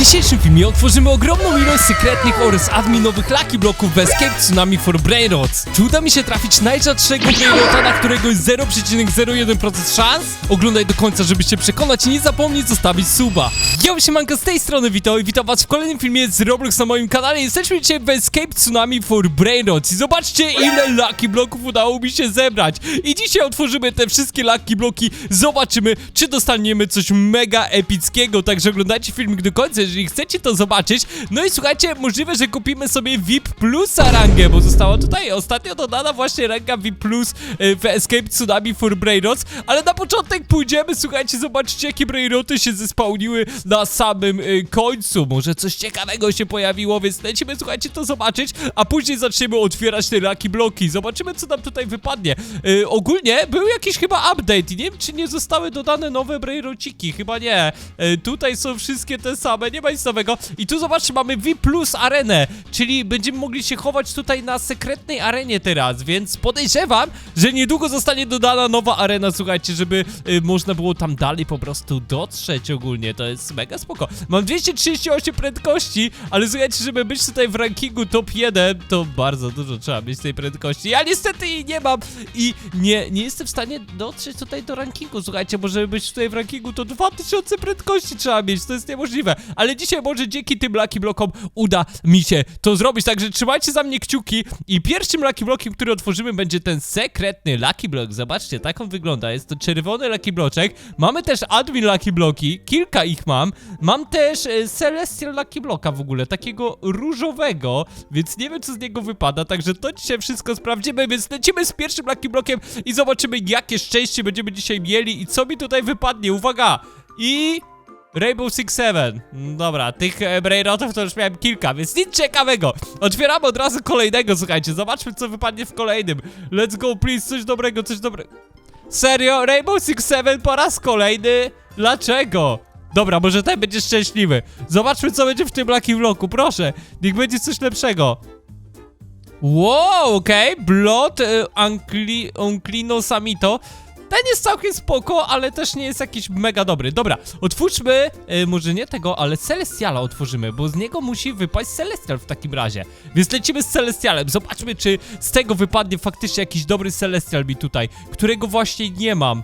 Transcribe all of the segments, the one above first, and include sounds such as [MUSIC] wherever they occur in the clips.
dzisiejszym filmie otworzymy ogromną ilość sekretnych oraz adminowych Lucky Bloków w Escape Tsunami for Brainrots. Czy uda mi się trafić najrzadszego Brainrota, na którego jest 0,01% szans? Oglądaj do końca, żeby się przekonać i nie zapomnij zostawić suba. Ja się Manka z tej strony witam i witam was w kolejnym filmie z Roblox na moim kanale. Jesteśmy dzisiaj w Escape Tsunami for Brainrots i zobaczcie ile Lucky Bloków udało mi się zebrać. I dzisiaj otworzymy te wszystkie Lucky Bloki, zobaczymy czy dostaniemy coś mega epickiego, także oglądajcie filmik do końca, jeżeli chcecie to zobaczyć. No i słuchajcie, możliwe, że kupimy sobie VIP Plusa rangę, bo została tutaj ostatnio dodana właśnie ranga VIP Plus e, w Escape Tsunami for Brainrots, ale na początek pójdziemy, słuchajcie, zobaczcie jakie Brainroty się zespałniły na samym e, końcu. Może coś ciekawego się pojawiło, więc lecimy, słuchajcie, to zobaczyć, a później zaczniemy otwierać te Lucky Bloki. Zobaczymy, co nam tutaj wypadnie. E, ogólnie był jakiś chyba update i nie wiem, czy nie zostały dodane nowe Brainrociki, chyba nie. E, tutaj są wszystkie te same, nie ma nic nowego. I tu zobaczcie, mamy V Plus Arenę, czyli będziemy mogli się chować tutaj na sekretnej arenie teraz, więc podejrzewam, że niedługo zostanie dodana nowa arena, słuchajcie, żeby y, można było tam dalej po prostu dotrzeć ogólnie, to jest mega spoko. Mam 238 prędkości, ale słuchajcie, żeby być tutaj w rankingu top 1, to bardzo dużo trzeba mieć tej prędkości. Ja niestety jej nie mam i nie, nie jestem w stanie dotrzeć tutaj do rankingu, słuchajcie, bo żeby być tutaj w rankingu, to 2000 prędkości trzeba mieć, to jest niemożliwe. Ale dzisiaj może dzięki tym Lucky Blokom uda mi się to zrobić, także trzymajcie za mnie kciuki i pierwszym Lucky Blokiem, który otworzymy będzie ten sekretny Lucky Block. Zobaczcie, tak on wygląda, jest to czerwony Lucky Bloczek. Mamy też admin Lucky Bloki, kilka ich mam. Mam też e, Celestial Lucky Blocka w ogóle, takiego różowego, więc nie wiem co z niego wypada, także to dzisiaj wszystko sprawdzimy, więc lecimy z pierwszym Lucky Blockiem i zobaczymy jakie szczęście będziemy dzisiaj mieli i co mi tutaj wypadnie. Uwaga! I... Rainbow Six Seven. Mm, Dobra, tych e, Brainrotów to już miałem kilka, więc nic ciekawego. Otwieramy od razu kolejnego, słuchajcie. Zobaczmy, co wypadnie w kolejnym. Let's go, please, coś dobrego, coś dobrego. Serio? Rainbow Six Seven po raz kolejny? Dlaczego? Dobra, może ten będzie szczęśliwy. Zobaczmy, co będzie w tym Lucky Vlogu, proszę. Niech będzie coś lepszego. Wow, okej, Blood y, Uncli Unclino Samito. Ten jest całkiem spoko, ale też nie jest jakiś mega dobry. Dobra, otwórzmy, y, może nie tego, ale Celestiala otworzymy, bo z niego musi wypaść Celestial w takim razie. Więc lecimy z Celestialem, zobaczmy, czy z tego wypadnie faktycznie jakiś dobry Celestial mi tutaj, którego właśnie nie mam.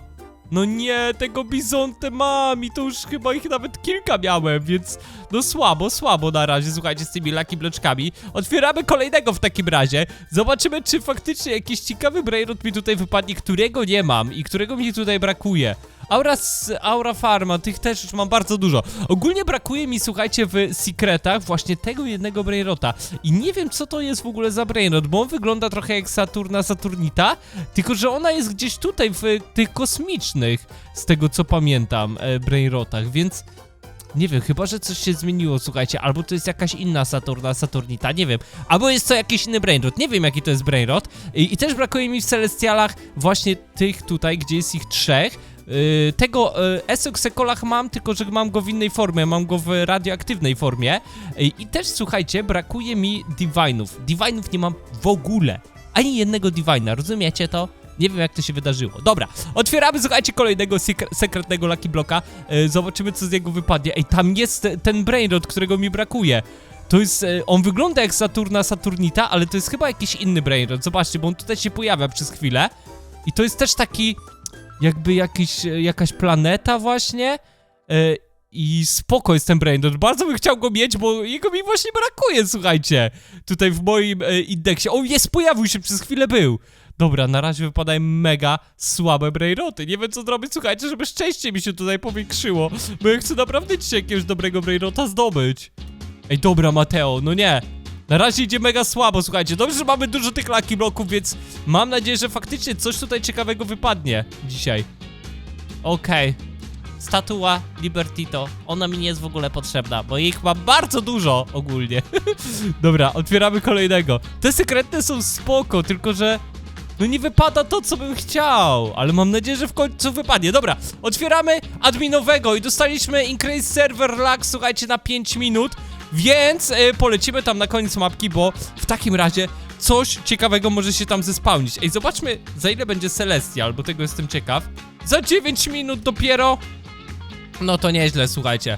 No nie, tego bizontę mam i to już chyba ich nawet kilka miałem, więc no słabo, słabo na razie, słuchajcie, z tymi Lucky Bloczkami. Otwieramy kolejnego w takim razie. Zobaczymy, czy faktycznie jakiś ciekawy Brainrot mi tutaj wypadnie, którego nie mam i którego mi tutaj brakuje. Aura, s- Aura Farma, tych też już mam bardzo dużo. Ogólnie brakuje mi, słuchajcie, w Secretach właśnie tego jednego Brainrota. I nie wiem, co to jest w ogóle za Brainrot, bo on wygląda trochę jak Saturna Saturnita, tylko że ona jest gdzieś tutaj w tych kosmicznych, z tego co pamiętam, e, Brainrotach, więc... Nie wiem, chyba, że coś się zmieniło, słuchajcie, albo to jest jakaś inna Saturna, Saturnita, nie wiem, albo jest to jakiś inny Brainrot, nie wiem jaki to jest Brainrot i, i też brakuje mi w Celestialach właśnie tych tutaj, gdzie jest ich trzech, Yy, tego yy, Essex-Sekolach mam, tylko że mam go w innej formie, mam go w radioaktywnej formie Yy, i też, słuchajcie, brakuje mi Divine'ów, Divine'ów nie mam w ogóle, ani jednego Divina, rozumiecie to? Nie wiem jak to się wydarzyło. Dobra, otwieramy, słuchajcie, kolejnego sekre- sekretnego Lucky Blocka. E, zobaczymy, co z niego wypadnie. Ej, tam jest ten Brainrot, którego mi brakuje. To jest, e, on wygląda jak Saturna Saturnita, ale to jest chyba jakiś inny Brainrot. Zobaczcie, bo on tutaj się pojawia przez chwilę. I to jest też taki, jakby jakiś, e, jakaś planeta właśnie. E, I spoko jest ten Brainrot. Bardzo bym chciał go mieć, bo jego mi właśnie brakuje, słuchajcie. Tutaj w moim e, indeksie. O, jest, pojawił się, przez chwilę był. Dobra, na razie wypadają mega słabe brainroty. Nie wiem co zrobić, słuchajcie, żeby szczęście mi się tutaj powiększyło, bo ja chcę naprawdę dzisiaj jakiegoś dobrego brainrota zdobyć. Ej, dobra, Mateo, no nie. Na razie idzie mega słabo, słuchajcie. Dobrze, że mamy dużo tych lucky bloków, więc mam nadzieję, że faktycznie coś tutaj ciekawego wypadnie dzisiaj. Okej. Statua Libertito. Ona mi nie jest w ogóle potrzebna, bo ich mam bardzo dużo ogólnie. [LAUGHS] Dobra, otwieramy kolejnego. Te sekretne są spoko, tylko że no nie wypada to, co bym chciał, ale mam nadzieję, że w końcu wypadnie. Dobra, otwieramy adminowego i dostaliśmy Increase Server Lag, słuchajcie, na 5 minut, więc e, polecimy tam na koniec mapki, bo w takim razie coś ciekawego może się tam zespałnić. Ej, zobaczmy, za ile będzie Celestial, bo tego jestem ciekaw. Za 9 minut dopiero. No to nieźle, słuchajcie.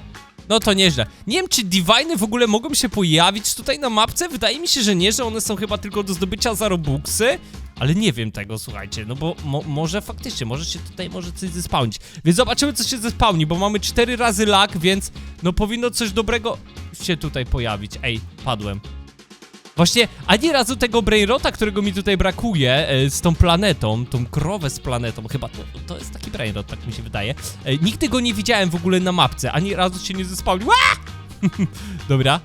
No to nieźle. Nie wiem, czy Divine w ogóle mogą się pojawić tutaj na mapce. Wydaje mi się, że nie, że one są chyba tylko do zdobycia za Robuxy. Ale nie wiem tego, słuchajcie, no bo mo może faktycznie, może się tutaj może coś zespałnić. Więc zobaczymy, co się zespałni, bo mamy cztery razy lag, więc no powinno coś dobrego się tutaj pojawić. Ej, padłem. Właśnie ani razu tego Brainrota, którego mi tutaj brakuje e, z tą planetą, tą krowę z planetą, chyba to, to jest taki Brainrot, tak mi się wydaje. E, nigdy go nie widziałem w ogóle na mapce, ani razu się nie zespałnił. [LAUGHS] Dobra.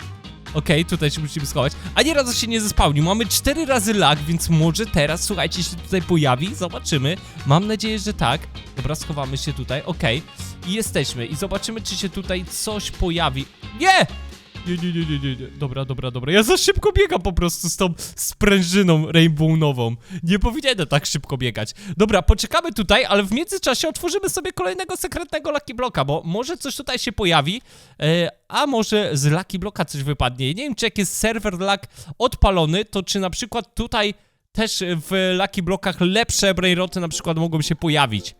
Okej, tutaj się musimy schować. Ani razu się nie zespałnił. Mamy cztery razy lag, więc może teraz, słuchajcie, się tutaj pojawi. Zobaczymy. Mam nadzieję, że tak. Dobra, schowamy się tutaj. Okej. I jesteśmy. I zobaczymy, czy się tutaj coś pojawi. Nie! Nie, nie, nie, nie, nie. Dobra, dobra, dobra. Ja za szybko biegam po prostu z tą sprężyną rainbownową. Nie powinienem tak szybko biegać. Dobra, poczekamy tutaj, ale w międzyczasie otworzymy sobie kolejnego sekretnego Lucky Bloka, bo może coś tutaj się pojawi, e, a może z Lucky Bloka coś wypadnie. Nie wiem, czy jak jest serwer Luck odpalony, to czy na przykład tutaj też w Lucky Blokach lepsze brainroty na przykład mogą się pojawić.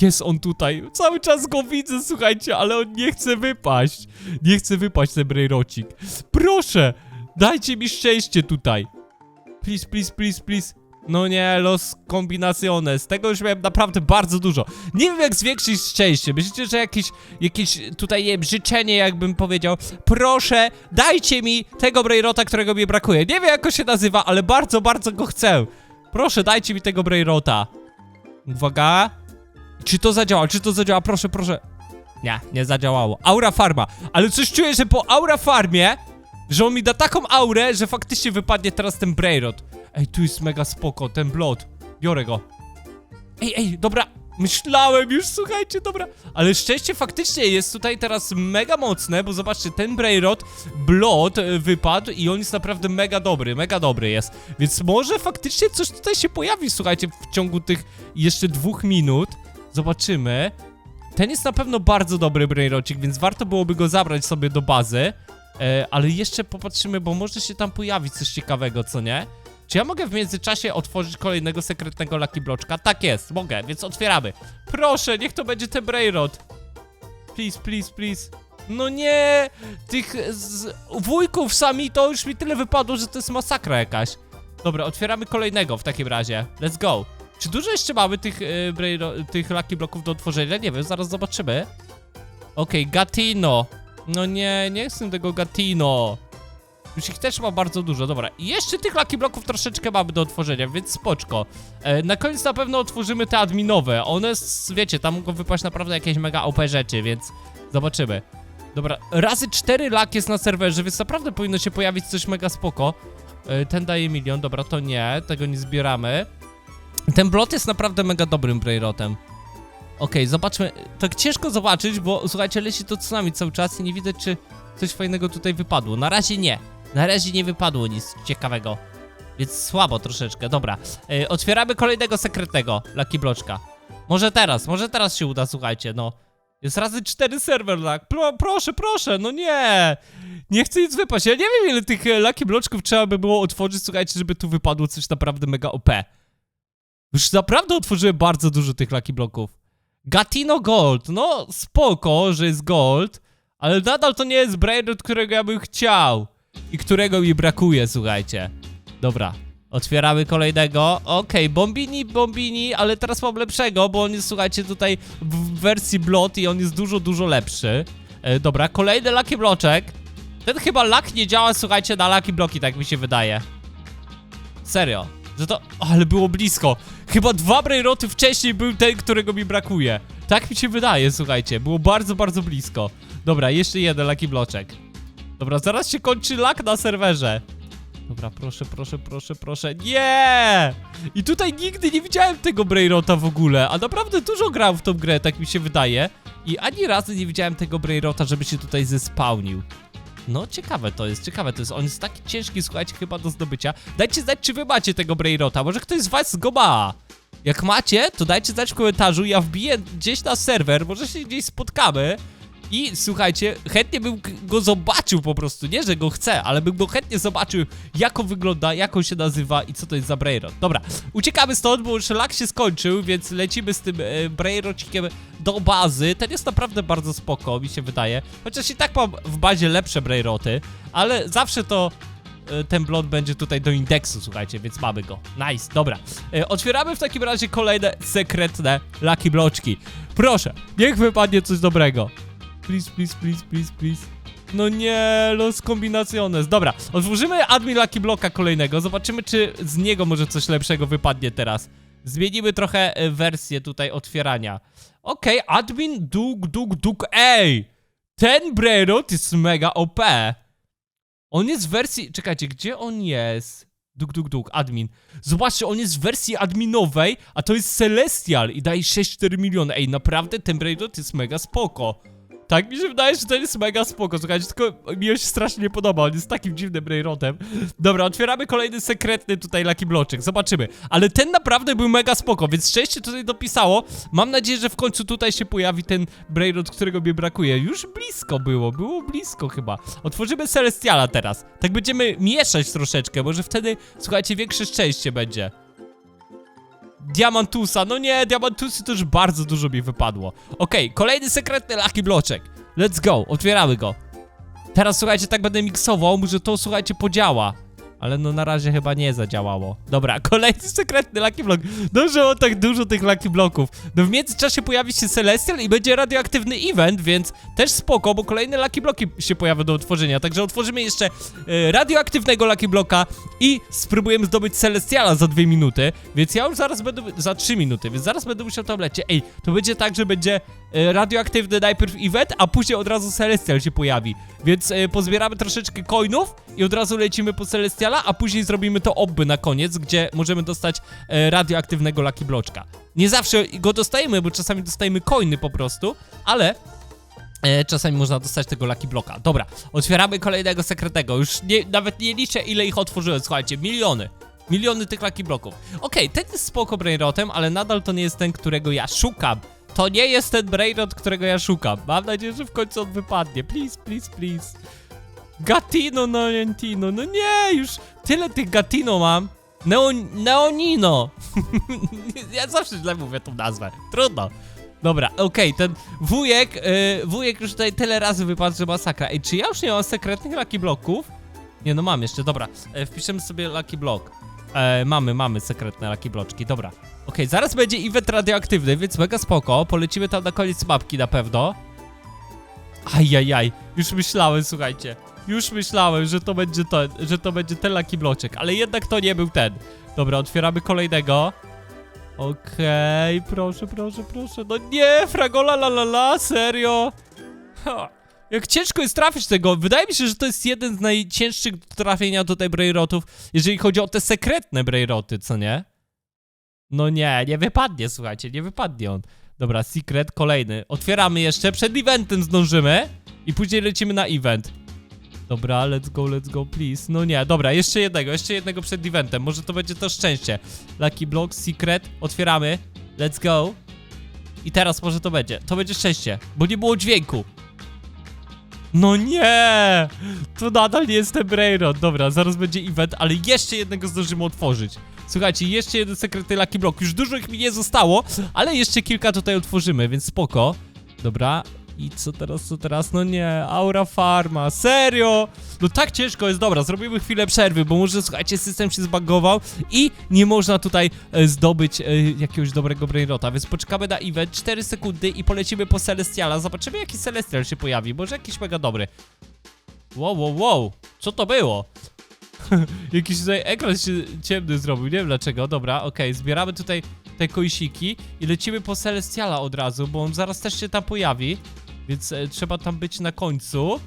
Jest on tutaj. Cały czas go widzę, słuchajcie, ale on nie chce wypaść. Nie chce wypaść ten Brainrocik. Proszę, dajcie mi szczęście tutaj. Please, please, please, please. No nie, los combinaciones. Tego już miałem naprawdę bardzo dużo. Nie wiem jak zwiększyć szczęście. Myślicie, że jakieś, jakieś tutaj nie życzenie, jakbym powiedział. Proszę, dajcie mi tego Brainrota, którego mi brakuje. Nie wiem jak on się nazywa, ale bardzo, bardzo go chcę. Proszę, dajcie mi tego Brainrota. Uwaga. Czy to zadziała? Czy to zadziała? Proszę, proszę. Nie, nie zadziałało. Aura farma. Ale coś czuję, że po aura farmie, że on mi da taką aurę, że faktycznie wypadnie teraz ten Brainrot. Ej, tu jest mega spoko, ten Blood. Biorę go. Ej, ej, dobra. Myślałem już, słuchajcie, dobra. Ale szczęście faktycznie jest tutaj teraz mega mocne, bo zobaczcie, ten Brainrot, Blood e, wypadł i on jest naprawdę mega dobry, mega dobry jest. Więc może faktycznie coś tutaj się pojawi, słuchajcie, w ciągu tych jeszcze dwóch minut. Zobaczymy. Ten jest na pewno bardzo dobry Brainrocik, więc warto byłoby go zabrać sobie do bazy. E, ale jeszcze popatrzymy, bo może się tam pojawić coś ciekawego, co nie? Czy ja mogę w międzyczasie otworzyć kolejnego sekretnego Lucky Bloczka? Tak jest, mogę, więc otwieramy. Proszę, niech to będzie ten Brainrot. Please, please, please. No nie! Tych z... wujków sami to już mi tyle wypadło, że to jest masakra jakaś. Dobra, otwieramy kolejnego w takim razie. Let's go. Czy dużo jeszcze mamy tych, brainro- tych Lucky Bloków do otworzenia? Nie wiem, zaraz zobaczymy. Okej, Gatino. No nie, nie chcę tego Gatino. Już ich też ma bardzo dużo, dobra. I jeszcze tych Lucky Bloków troszeczkę mamy do otworzenia, więc spoczko. E, na koniec na pewno otworzymy te adminowe. One, wiecie, tam mogą wypaść naprawdę jakieś mega OP rzeczy, więc zobaczymy. Dobra, razy 4 lak jest na serwerze, więc naprawdę powinno się pojawić coś mega spoko. E, ten daje milion, dobra, to nie, tego nie zbieramy. Ten blot jest naprawdę mega dobrym Brainrotem. Okej, zobaczmy. Tak ciężko zobaczyć, bo słuchajcie, leci to tsunami cały czas i nie widać, czy coś fajnego tutaj wypadło. Na razie nie. Na razie nie wypadło nic ciekawego. Więc słabo troszeczkę. Dobra. E, otwieramy kolejnego sekretnego Lucky Bloczka. Może teraz, może teraz się uda, słuchajcie, no. Jest razy cztery serwer lag. Pro, proszę, proszę, no nie. Nie chcę nic wypaść. Ja nie wiem, ile tych e, Lucky Bloczków trzeba by było otworzyć, słuchajcie, żeby tu wypadło coś naprawdę mega OP. Już naprawdę otworzyłem bardzo dużo tych Lucky Bloków. Gatino Gold, no spoko, że jest Gold, ale nadal to nie jest Brainrot, którego ja bym chciał i którego mi brakuje, słuchajcie. Dobra, otwieramy kolejnego. Okej, Bombini, Bombini, ale teraz mam lepszego, bo on jest, słuchajcie, tutaj w wersji Blood i on jest dużo, dużo lepszy. E, dobra, kolejny Lucky Bloczek. Ten chyba Luck nie działa, słuchajcie, na Lucky Bloki, tak mi się wydaje. Serio. Że to... Ale było blisko. Chyba dwa Brainroty wcześniej był ten, którego mi brakuje. Tak mi się wydaje, słuchajcie. Było bardzo, bardzo blisko. Dobra, jeszcze jeden Lucky Bloczek. Dobra, zaraz się kończy lak na serwerze. Dobra, proszę, proszę, proszę, proszę. Nie! I tutaj nigdy nie widziałem tego Brainrota w ogóle, a naprawdę dużo grałem w tą grę, tak mi się wydaje. I ani razu nie widziałem tego Brainrota, żeby się tutaj zespałnił. No, ciekawe to jest, ciekawe to jest. On jest taki ciężki, słuchajcie, chyba do zdobycia. Dajcie znać, czy wy macie tego Brainrota. Może ktoś z was go ma. Jak macie, to dajcie znać w komentarzu. Ja wbiję gdzieś na serwer, może się gdzieś spotkamy. I słuchajcie, chętnie bym go zobaczył po prostu, nie że go chcę, ale bym go chętnie zobaczył, jak on wygląda, jak on się nazywa i co to jest za Brainrod. Dobra, uciekamy stąd, bo już lak się skończył, więc lecimy z tym e, do bazy. Ten jest naprawdę bardzo spoko, mi się wydaje. Chociaż i tak mam w bazie lepsze Brainroty, ale zawsze to e, ten blot będzie tutaj do indeksu, słuchajcie, więc mamy go. Nice, dobra. E, otwieramy w takim razie kolejne sekretne Lucky Bloczki. Proszę, niech wypadnie coś dobrego. Please, please, please, please, please. No nie, los kombinaciones. Dobra, otworzymy admin Lucky Bloka kolejnego. Zobaczymy, czy z niego może coś lepszego wypadnie teraz. Zmienimy trochę e, wersję tutaj otwierania. Okej, admin Duk Duk Duk. Ej! Ten Brainrot jest mega OP. On jest w wersji. Czekajcie, gdzie on jest? Duk, duk, duk, admin. Zobaczcie, on jest w wersji adminowej, a to jest Celestial i daje 6,4 miliony. Ej, naprawdę ten Brainrot jest mega spoko. Tak mi się wydaje, że to jest mega spoko. Słuchajcie, tylko mi się strasznie nie podoba. On jest takim dziwnym Brainrotem. Dobra, otwieramy kolejny sekretny tutaj Lucky Bloczek. Zobaczymy. Ale ten naprawdę był mega spoko, więc szczęście tutaj dopisało. Mam nadzieję, że w końcu tutaj się pojawi ten Brainrot, którego mi brakuje. Już blisko było, było blisko chyba. Otworzymy Celestiala teraz. Tak będziemy mieszać troszeczkę, może wtedy, słuchajcie, większe szczęście będzie. Diamantusa, no nie, Diamantusy to już bardzo dużo mi wypadło. Okej, kolejny sekretny Lucky Bloczek. Let's go, otwieramy go. Teraz słuchajcie, tak będę miksował, może to słuchajcie podziała. Ale no na razie chyba nie zadziałało. Dobra, [LAUGHS] kolejny sekretny Lucky Block. Dobrze, on tak dużo tych Lucky Blocków. No w międzyczasie pojawi się Celestial i będzie radioaktywny event, więc też spoko, bo kolejne Lucky Bloki się pojawią do otworzenia. Także otworzymy jeszcze e, radioaktywnego Lucky Blocka i spróbujemy zdobyć Celestiala za dwie minuty. Więc ja już zaraz będę, za trzy minuty, więc zaraz będę musiał tam lecieć. Ej, to będzie tak, że będzie e, radioaktywny najpierw event, a później od razu Celestial się pojawi. Więc e, pozbieramy troszeczkę coinów i od razu lecimy po Celestiala, a później zrobimy to obby na koniec, gdzie możemy dostać e, radioaktywnego Lucky Bloczka. Nie zawsze go dostajemy, bo czasami dostajemy coiny po prostu, ale E, czasami można dostać tego Lucky Bloka. Dobra, otwieramy kolejnego sekretnego. Już nie, nawet nie liczę, ile ich otworzyłem. Słuchajcie, miliony. Miliony tych Lucky Bloków. Okej, ten jest spoko Brainrotem, ale nadal to nie jest ten, którego ja szukam. To nie jest ten Brainrot, którego ja szukam. Mam nadzieję, że w końcu on wypadnie. Please, please, please. Gatino, Neontino. No nie, już tyle tych Gatino mam. Neo, Neonino. [LAUGHS] ja zawsze źle mówię tą nazwę. Trudno. Dobra, okej, ten wujek, yy, wujek już tutaj tyle razy wypadł, że masakra. Ej, czy ja już nie mam sekretnych Lucky Bloków? Nie, no mam jeszcze, dobra. E, wpiszemy sobie Lucky Block. E, mamy, mamy sekretne Lucky Bloczki, dobra. Okej, zaraz będzie event radioaktywny, więc mega spoko. Polecimy tam na koniec mapki na pewno. Ajajaj, już myślałem, słuchajcie. Już myślałem, że to będzie to, że to będzie ten Lucky Bloczek, ale jednak to nie był ten. Dobra, otwieramy kolejnego. Okej, proszę, proszę, proszę. No nie, fragola la la la, serio. Ha. Jak ciężko jest trafić tego. Wydaje mi się, że to jest jeden z najcięższych do trafienia tutaj Brainrotów, jeżeli chodzi o te sekretne Brainroty, co nie? No nie, nie wypadnie, słuchajcie, nie wypadnie on. Dobra, secret kolejny. Otwieramy jeszcze, przed eventem zdążymy i później lecimy na event. Dobra, let's go, let's go, please. No nie, dobra, jeszcze jednego, jeszcze jednego przed eventem. Może to będzie to szczęście. Lucky Block, Secret, otwieramy. Let's go. I teraz może to będzie. To będzie szczęście, bo nie było dźwięku. No nie! To nadal nie jest ten Brainrot. Dobra, zaraz będzie event, ale jeszcze jednego zdążymy otworzyć. Słuchajcie, jeszcze jeden sekretny Lucky Block. Już dużo ich mi nie zostało, ale jeszcze kilka tutaj otworzymy, więc spoko. Dobra, i co teraz, co teraz? No nie, Aura Farma, serio? No tak ciężko jest, dobra, zrobimy chwilę przerwy, bo może, słuchajcie, system się zbagował i nie można tutaj e, zdobyć e, jakiegoś dobrego Brainrota, więc poczekamy na event, 4 sekundy i polecimy po Celestiala, zobaczymy jaki Celestial się pojawi, może jakiś mega dobry. Wow, wow, wow, co to było? [LAUGHS] Jakiś tutaj ekran się ciemny zrobił, nie wiem dlaczego. Dobra, okej, zbieramy tutaj te koisiki i lecimy po Celestiala od razu, bo on zaraz też się tam pojawi, więc e, trzeba tam być na końcu.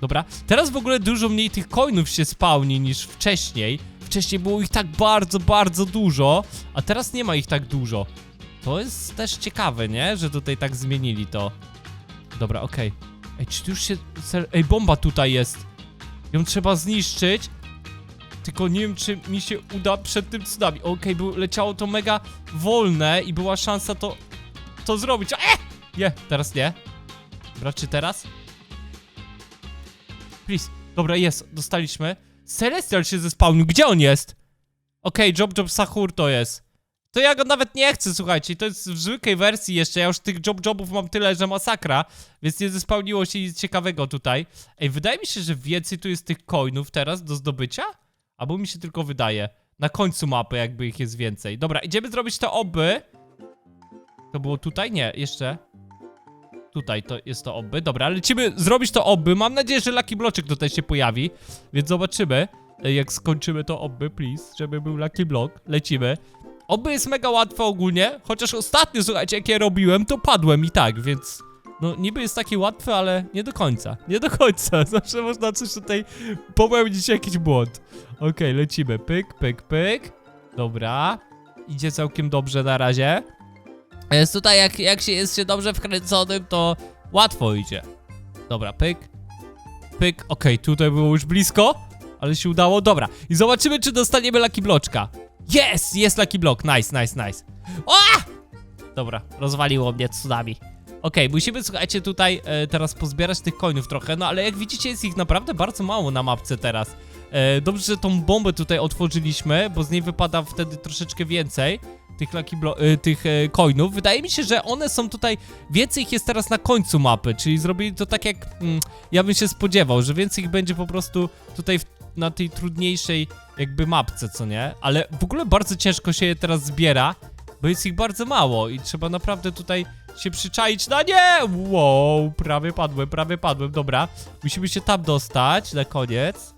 Dobra, teraz w ogóle dużo mniej tych coinów się spawni niż wcześniej. Wcześniej było ich tak bardzo, bardzo dużo, a teraz nie ma ich tak dużo. To jest też ciekawe, nie? Że tutaj tak zmienili to. Dobra, okej. Ej, czy tu już się... Ej, bomba tutaj jest. Ją trzeba zniszczyć. Tylko nie wiem, czy mi się uda przed tym tsunami. Okej, było leciało to mega wolne i była szansa to, to zrobić. E! Nie, teraz nie. Dobra, czy teraz? Please. Dobra, jest, dostaliśmy. Celestial się zespałnił, gdzie on jest? Okej, Job Job Sahur to jest. To ja go nawet nie chcę, słuchajcie, to jest w zwykłej wersji jeszcze, ja już tych Job Jobów mam tyle, że masakra, więc nie zespałniło się nic ciekawego tutaj. Ej, wydaje mi się, że więcej tu jest tych coinów teraz do zdobycia? Albo mi się tylko wydaje. Na końcu mapy jakby ich jest więcej. Dobra, idziemy zrobić to oby. To było tutaj? Nie, jeszcze. Tutaj to jest to oby. Dobra, lecimy zrobić to oby. Mam nadzieję, że Lucky Bloczek tutaj się pojawi, więc zobaczymy. e, Jak skończymy to oby, please, żeby był Lucky Block. Lecimy. Oby jest mega łatwe ogólnie, chociaż ostatnio, słuchajcie, jak ja robiłem, to padłem i tak, więc... No, niby jest takie łatwe, ale nie do końca. Nie do końca. [LAUGHS] Zawsze można coś tutaj popełnić, jakiś błąd. Okej, lecimy. Pyk, pyk, pyk. Dobra. Idzie całkiem dobrze na razie. Jest tutaj, jak, jak się jest się dobrze wkręconym, to łatwo idzie. Dobra, pyk. Pyk. Okej, tutaj było już blisko, ale się udało. Dobra. I zobaczymy, czy dostaniemy Lucky Bloczka. Jest! Jest Lucky Block. Nice, nice, nice. O! Dobra, rozwaliło mnie tsunami. Okej, musimy, słuchajcie, tutaj e, teraz pozbierać tych coinów trochę, no ale jak widzicie jest ich naprawdę bardzo mało na mapce teraz. E, dobrze, że tą bombę tutaj otworzyliśmy, bo z niej wypada wtedy troszeczkę więcej tych lucky blo- e, tych e, coinów. Wydaje mi się, że one są tutaj, więcej ich jest teraz na końcu mapy, czyli zrobili to tak jak mm, ja bym się spodziewał, że więcej ich będzie po prostu tutaj w, na tej trudniejszej jakby mapce, co nie? Ale w ogóle bardzo ciężko się je teraz zbiera, bo jest ich bardzo mało i trzeba naprawdę tutaj się przyczaić na nie! Wow, prawie padłem, prawie padłem, dobra. Musimy się tam dostać na koniec.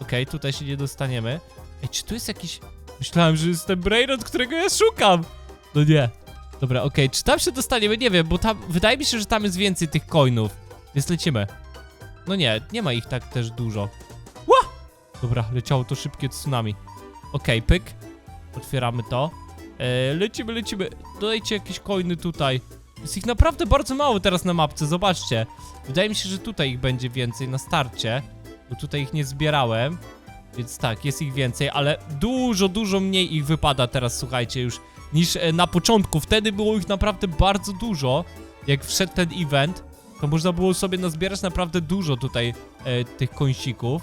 Okej, tutaj się nie dostaniemy. Ej, czy tu jest jakiś... Myślałem, że jest ten Brainrod, którego ja szukam. No nie. Dobra, okej, czy tam się dostaniemy? Nie wiem, bo tam... Wydaje mi się, że tam jest więcej tych coinów. Więc lecimy. No nie, nie ma ich tak też dużo. Ła! Dobra, leciało to szybkie tsunami. Okej, pyk. Otwieramy to. E, lecimy, lecimy. Dodajcie jakieś coiny tutaj. Jest ich naprawdę bardzo mało teraz na mapce, zobaczcie. Wydaje mi się, że tutaj ich będzie więcej na starcie, bo tutaj ich nie zbierałem. Więc tak, jest ich więcej, ale dużo, dużo mniej ich wypada teraz, słuchajcie, już niż e, na początku. Wtedy było ich naprawdę bardzo dużo. Jak wszedł ten event, to można było sobie nazbierać naprawdę dużo tutaj e, tych końsików.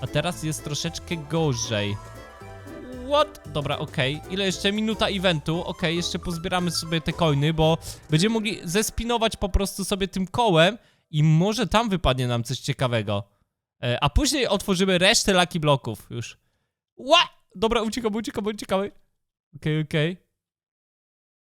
A teraz jest troszeczkę gorzej. What? Dobra, okej. Ile jeszcze? Minuta eventu. Okej, jeszcze pozbieramy sobie te coiny, bo będziemy mogli zespinować po prostu sobie tym kołem i może tam wypadnie nam coś ciekawego. E, a później otworzymy resztę Lucky Bloków już. Ła! Dobra, uciekamy, uciekamy, uciekamy. Okej, okej.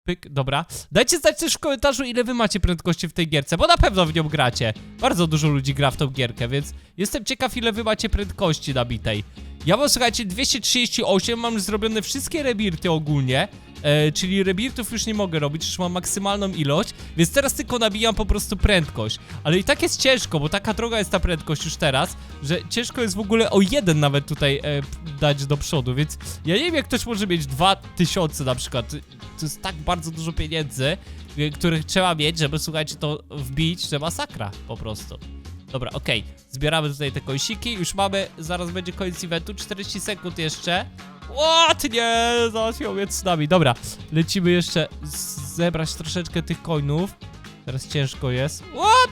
Pyk, dobra. Dajcie znać też w komentarzu, ile wy macie prędkości w tej gierce, bo na pewno w nią gracie. Bardzo dużo ludzi gra w tą gierkę, więc jestem ciekaw, ile wy macie prędkości nabitej. Ja mam, słuchajcie, 238, mam zrobione wszystkie rebirty ogólnie, e, czyli rebirtów już nie mogę robić, już mam maksymalną ilość, więc teraz tylko nabijam po prostu prędkość. Ale i tak jest ciężko, bo taka droga jest ta prędkość już teraz, że ciężko jest w ogóle o jeden nawet tutaj e, dać do przodu, więc ja nie wiem, jak ktoś może mieć 2000 na przykład. To jest tak bardzo dużo pieniędzy, e, których trzeba mieć, żeby, słuchajcie, to wbić, że masakra po prostu. Dobra, okej. Zbieramy tutaj te końsiki. Już mamy, zaraz będzie koniec eventu. 40 sekund jeszcze. What? Nie, załatwią mnie tsunami. Dobra, lecimy jeszcze zebrać troszeczkę tych coinów. Teraz ciężko jest. What?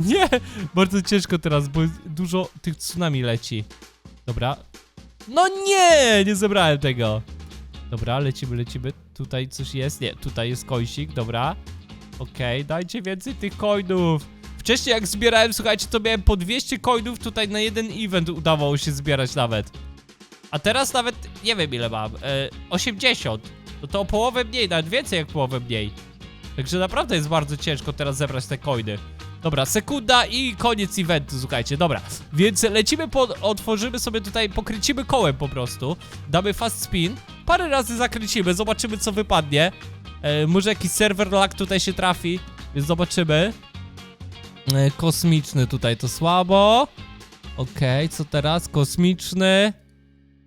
[LAUGHS] Nie, bardzo ciężko teraz, bo dużo tych tsunami leci. Dobra. No nie, nie zebrałem tego. Dobra, lecimy, lecimy. Tutaj coś jest. Nie, tutaj jest końsik, dobra. Okej, dajcie więcej tych coinów. Wcześniej jak zbierałem, słuchajcie, to miałem po 200 coinów tutaj na jeden event udawało się zbierać nawet. A teraz nawet nie wiem ile mam. E, 80. No to o połowę mniej, nawet więcej jak połowę mniej. Także naprawdę jest bardzo ciężko teraz zebrać te coiny. Dobra, sekunda i koniec eventu, słuchajcie, dobra. Więc lecimy, po, otworzymy sobie tutaj, pokręcimy kołem po prostu. Damy fast spin, parę razy zakręcimy, zobaczymy co wypadnie. E, może jakiś server lag tutaj się trafi, więc zobaczymy. E, Kosmiczny tutaj to słabo. Okej, co teraz? Kosmiczny.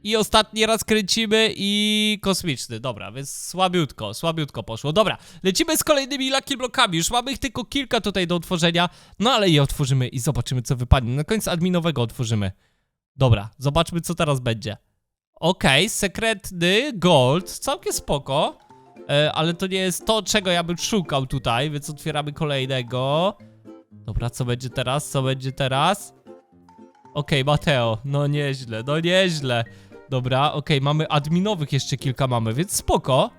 I ostatni raz kręcimy i kosmiczny. Dobra, więc słabiutko, słabiutko poszło. Dobra, lecimy z kolejnymi Lucky Blockami. Już mamy ich tylko kilka tutaj do otworzenia. No ale je otworzymy i zobaczymy co wypadnie. Na końcu adminowego otworzymy. Dobra, zobaczmy co teraz będzie. Okej, sekretny gold, całkiem spoko. E, ale to nie jest to, czego ja bym szukał tutaj, więc otwieramy kolejnego. Dobra, co będzie teraz? Co będzie teraz? Okej, Mateo, no nieźle, no nieźle. Dobra, okej, mamy adminowych jeszcze kilka mamy, więc spoko.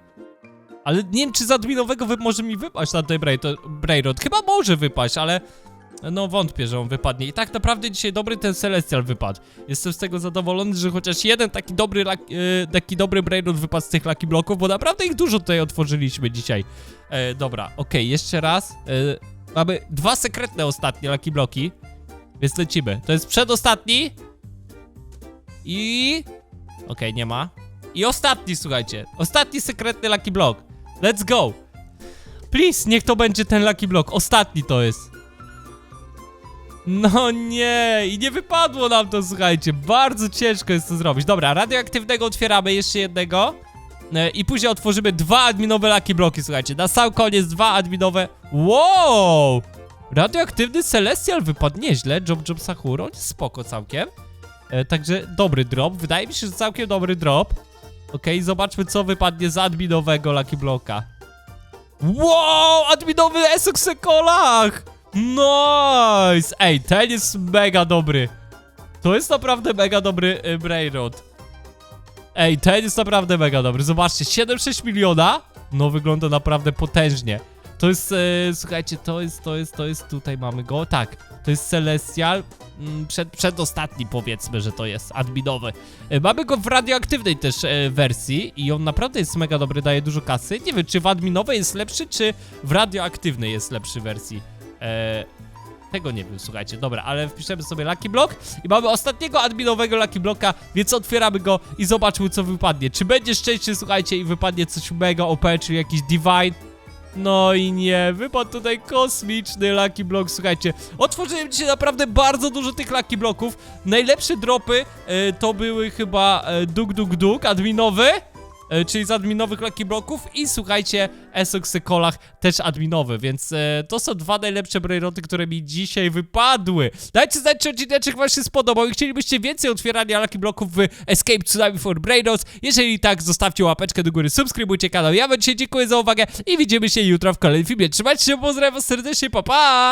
Ale nie wiem, czy z adminowego wy może mi wypaść na tej Bray- Brayrod. Chyba może wypaść, ale no wątpię, że on wypadnie. I tak naprawdę dzisiaj dobry ten Celestial wypadł. Jestem z tego zadowolony, że chociaż jeden taki dobry, e, taki dobry Brayrod wypadł z tych Lucky Bloków, bo naprawdę ich dużo tutaj otworzyliśmy dzisiaj. E, dobra, okej, jeszcze raz. E, mamy dwa sekretne ostatnie Lucky Bloki, więc lecimy. To jest przedostatni. I... Okej, nie ma. I ostatni, słuchajcie. Ostatni sekretny Lucky Block. Let's go. Please, niech to będzie ten Lucky Block. Ostatni to jest. No nie, i nie wypadło nam to, słuchajcie. Bardzo ciężko jest to zrobić. Dobra, radioaktywnego otwieramy, jeszcze jednego. E, I później otworzymy dwa adminowe Lucky Bloki, słuchajcie. Na sam koniec dwa adminowe. Wow! Radioaktywny Celestial wypadł nieźle. Job Job Sakuro, spoko całkiem. E, także dobry drop. Wydaje mi się, że całkiem dobry drop. Okej, zobaczmy co wypadnie z adminowego Lucky Bloka. Wow, adminowy Essex Sekolach! Nice! Ej, ten jest mega dobry. To jest naprawdę mega dobry y, Brainrod. Ej, ten jest naprawdę mega dobry. Zobaczcie, 7,6 miliona. No, wygląda naprawdę potężnie. To jest, e, słuchajcie, to jest, to jest, to jest, tutaj mamy go. Tak, to jest Celestial. Mm, Przed, przedostatni powiedzmy, że to jest adminowy. E, Mamy go w radioaktywnej też e, wersji i on naprawdę jest mega dobry, daje dużo kasy. Nie wiem, czy w adminowej jest lepszy, czy w radioaktywnej jest lepszy wersji. E, tego nie wiem, słuchajcie. Dobra, ale wpiszemy sobie Lucky Block i mamy ostatniego adminowego Lucky Blocka, więc otwieramy go i zobaczmy, co wypadnie. Czy będzie szczęście, słuchajcie, i wypadnie coś mega OP, czy jakiś Divine. No i nie, wypadł tutaj kosmiczny Lucky Block, słuchajcie. Otworzyłem dzisiaj naprawdę bardzo dużo tych Lucky Blocków. Najlepsze dropy e, to były chyba e, Duk Duk Duk, adminowy. E, Czyli z adminowych Lucky Blocków i słuchajcie, Essex Kolach też adminowy, więc e, to są dwa najlepsze brejroty, które mi dzisiaj wypadły. Dajcie znać, czy odcineczek wam się spodobał i chcielibyście więcej otwierania Lucky Blocków w Escape Tsunami for Brainrots. Jeżeli tak, zostawcie łapeczkę do góry, subskrybujcie kanał. Ja wam dzisiaj dziękuję za uwagę i widzimy się jutro w kolejnym filmie. Trzymajcie się, pozdrawiam serdecznie, pa pa!